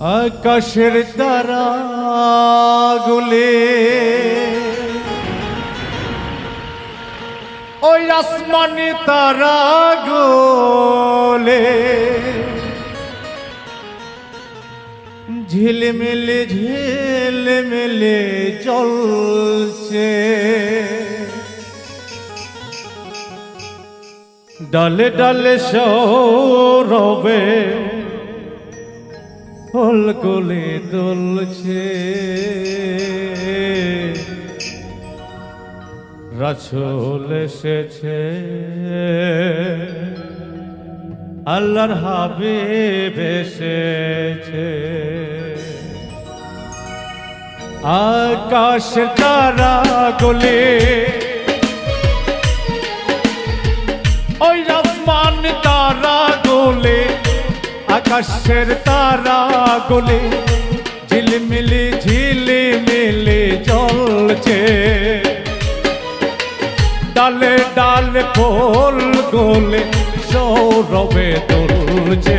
আকাশের তারা গুলে। ওই আসমানি তারা গোলে। ঝিলমিলে ঝিলমিলে চলছে। ডালে ডালে সৌরবে ফুল গুলি দুলছে। রাসূল এসেছে। আল্লাহর হাবিব এসেছে। আকাশ তারা গুলি ওই আসমান তারা গোলে আকাশের তারা গোলে ঝিলমিলি ঝিলিমিলি চলছে ডালে ডালে ফোল গোলে সৌরভে তুলছে।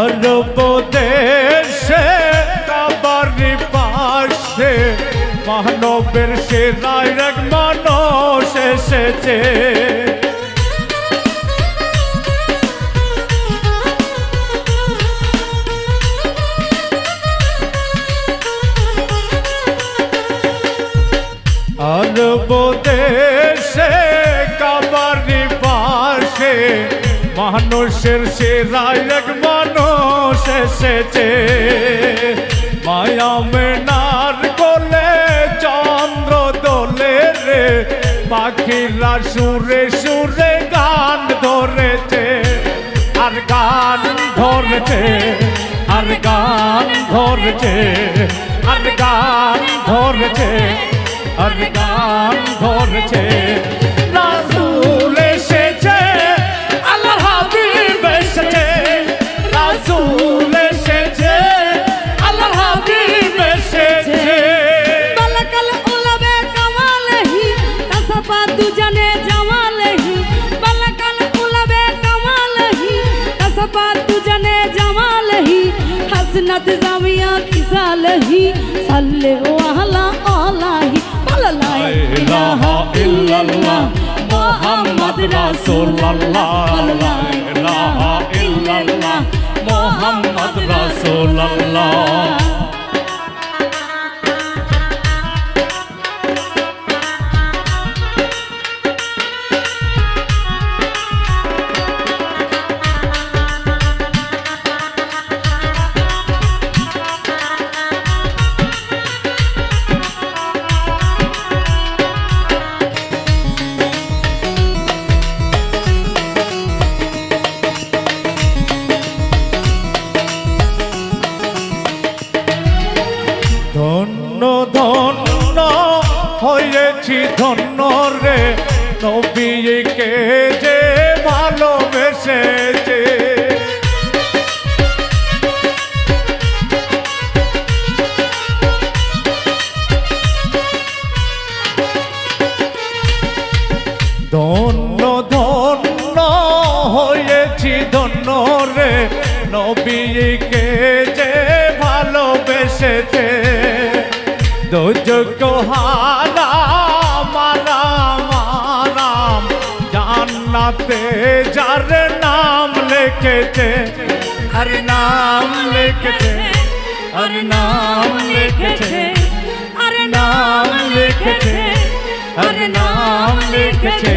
আরব দেশে কাবারি পাশে মানবের সে রায় এক মানুষ এসেছে। আরব দেশে মানুষের সেরা এক মানুষ এসেছে। মায়া মেনার কোলে, চন্দ্র দোলে রে, পাখিরা সুরে সুরে গান ধরেছে। আর গান ধরেছে, আর গান ধরেছে, আর গান ধরেছে, আর গান ধরেছে। جنت زاویہ کی صالحی صلی وعلا آلہی لا الہ الا اللہ محمد رسول اللہ لا الہ الا اللہ محمد رسول اللہ ধন্য রে নবীকে নাম লিখেছে আর নাম লিখেছে আর নাম লিখেছে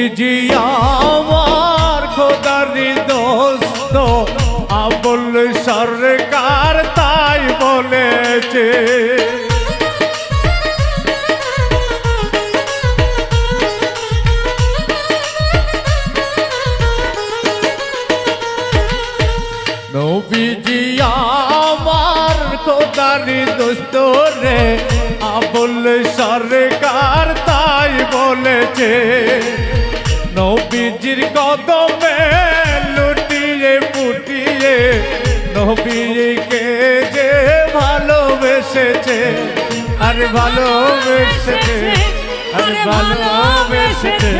নবীজি আমার খোদারি দোস্ত, আবুল সরকার তাই বলেছে। নবীজি আমার খোদারি দোস্ত রে, আবুল সরকার তাই বলেছে। নবীজির কদমে লুটিয়ে পুটিয়ে নবীকে যে ভালোবেসেছে আর ভালোবেসেছে আর ভালোবেসেছে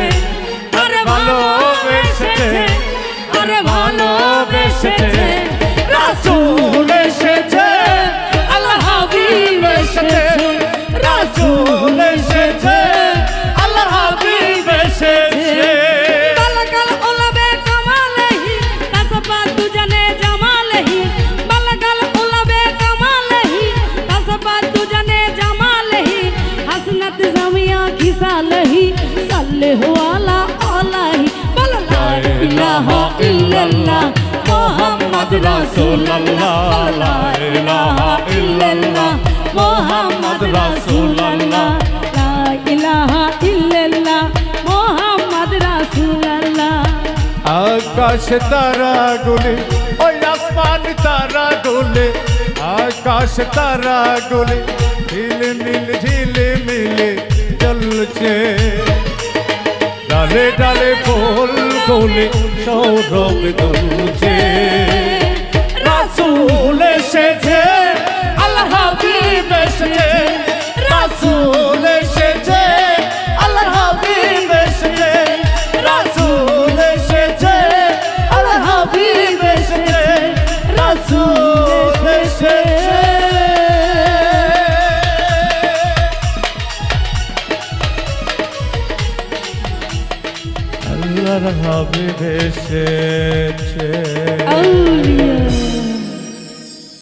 ইলাহা ইল্লাল্লাহ, মুহাম্মদ রাসূলুল্লাহ, লা ইলাহা ইল্লাল্লাহ মুহাম্মদ রাসূলুল্লাহ, লা ইলাহা ইল্লাল্লাহ, মুহাম্মদ রাসূলুল্লাহ। আকাশ তারা গুলে ওই আসমান তারা গুলে আকাশ তারা গুলে ঝিল মিল ঝিল মিলে চলছে ডালে ডালে ফুল গুলে সৌরভ দুলছে। আল্লাহর হাবিব এসেছে